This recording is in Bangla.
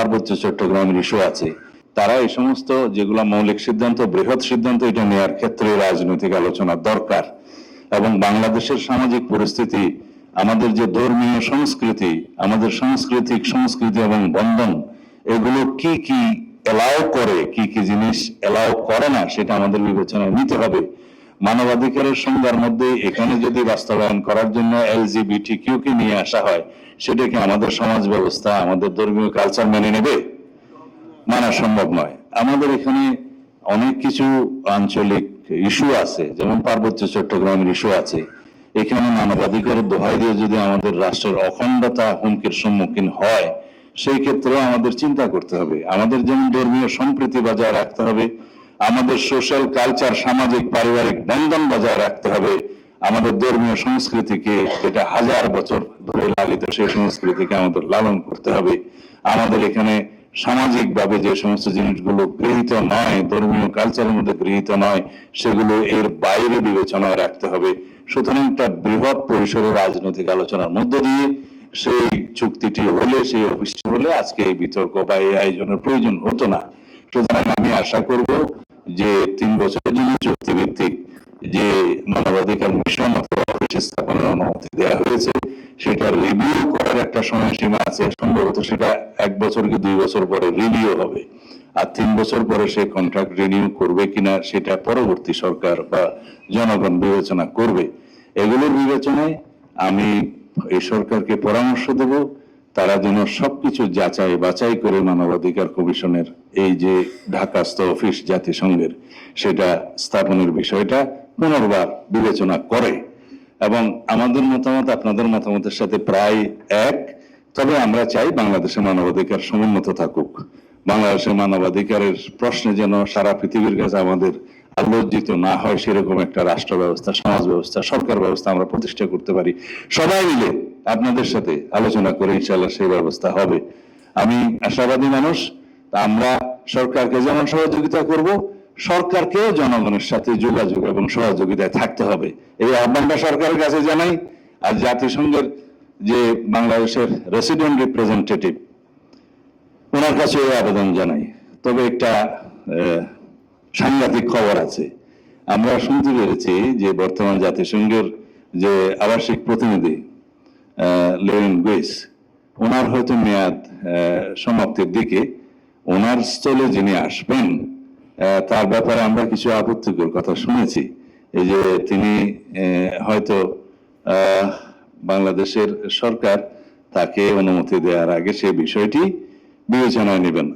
পার্বত্য চট্টগ্রামের ইস্যু আছে। তারা এই সমস্ত যেগুলো মৌলিক সিদ্ধান্ত, বৃহৎ সিদ্ধান্ত, এটা নেওয়ার ক্ষেত্রে রাজনৈতিক আলোচনা দরকার। এবং বাংলাদেশের সামাজিক পরিস্থিতি, আমাদের যে ধর্মীয় সংস্কৃতি, আমাদের সাংস্কৃতিক সংস্কৃতি এবং বন্ধন, এগুলো কি কি এলাও করে, কি কি জিনিস এলাও করে না, সেটা আমাদের বিবেচনায় নিতে হবে। মানবাধিকারের সংজ্ঞার মধ্যে এখানে যদি বাস্তবায়ন করার জন্য এলজিবিটি কিউ কে নিয়ে আসা হয়, সেটা কি আমাদের সমাজ ব্যবস্থা, আমাদের ধর্মীয় কালচার মেনে নেবে? মানা সম্ভব নয়। আমাদের এখানে অনেক কিছু আঞ্চলিক ইস্যু আছে, যেমন পার্বত্য চট্টগ্রামের ইস্যু আছে। এখানে মানবাধিকারের দোহাই দিয়ে যদি আমাদের রাষ্ট্রের অখণ্ডতা হুমকির সম্মুখীন হয়, সেই ক্ষেত্রে আমাদের চিন্তা করতে হবে। আমাদের যেমন ধর্মীয় সম্প্রীতি বজায় রাখতে হবে আমাদের সোশ্যাল কালচার সামাজিক, পারিবারিক বন্ধন বজায় রাখতে হবে। আমাদের ধর্মীয় সংস্কৃতিকে যেটা হাজার বছর ধরে লালিত, সেই সংস্কৃতিকে আমাদের লালন করতে হবে। আমাদের এখানে সামাজিকভাবে যে সমস্ত জিনিসগুলো গৃহীত নয়, ধর্মীয় কালচারের মধ্যে গৃহীত নয়, সেগুলো এর বাইরে বিবেচনায় রাখতে হবে। সুতরাং একটা বৃহৎ পরিসরে রাজনৈতিক আলোচনার মধ্য দিয়ে সেই চুক্তিটি হলে, সেই অফিসটি হলে আজকে এই বিতর্ক বা এই আয়োজনের প্রয়োজন হতো না। সুতরাং আমি আশা করব যে তিন বছরের জন্য চুক্তি ভিত্তিক যে মানবাধিকার মিশন অথবা অফিস স্থাপনের অনুমতি দেওয়া হয়েছে, সেটা রিভিউ করার একটা সময়সীমা আছে। সম্ভবত সেটা এক বছর কি দুই বছর পরে রিভিউ হবে। আর তিন বছর পরে সে কন্ট্রাক্ট রিনিউ করবে কিনা, সেটা পরবর্তী সরকার বা জনগণ বিবেচনা করবে। এগুলোর বিবেচনায় আমি এই সরকারকে পরামর্শ দেব। তারা যেন সবকিছু যাচাই বাছাই করে মানবাধিকার কমিশনের এই যে ঢাকাস্থ অফিস জাতিসংঘের, সেটা স্থাপনের বিষয়টা পুনর্বার বিবেচনা করে। এবং আমাদের মতামত আপনাদের মতামতের সাথে প্রায় এক। তবে আমরা চাই বাংলাদেশে মানবাধিকার সমুন্নত থাকুক। বাংলাদেশের মানবাধিকারের প্রশ্নে যেন সারা পৃথিবীর কাছে আমাদের আলোচিত না হয় সেরকম একটা রাষ্ট্র ব্যবস্থা সমাজ ব্যবস্থা সরকার ব্যবস্থা আমরা প্রতিষ্ঠা করতে পারি। সবাই মিলে আপনাদের সাথে আলোচনা করে ইনশাল্লাহ সেই ব্যবস্থা হবে। আমি আশাবাদী মানুষ আমরা সরকারকে যেমন সহযোগিতা করব, সরকারকেও জনগণের সাথে যোগাযোগ এবং সহযোগিতায় থাকতে হবে। এই আহ্বানটা সরকারের কাছে জানাই। আর জাতিসংঘের যে বাংলাদেশের রেসিডেন্ট রিপ্রেজেন্টেটিভ ওনার কাছে আবেদন জানাই। তবে একটা সাংঘাতিক খবর আছে। আমরা শুনতে পেরেছি যে বর্তমান জাতিসংঘের যে আবাসিক প্রতিনিধি লেন গুইস ওনার হয়তো মেয়াদ সমাপ্তির দিকে, ওনার স্থলে যিনি আসবেন তার ব্যাপারে আমরা কিছু আপত্তিকর কথা শুনেছি। এই যে তিনি হয়তো বাংলাদেশের সরকার তাকে অনুমতি দেওয়ার আগে সে বিষয়টি বিবেচনায় নেবেন।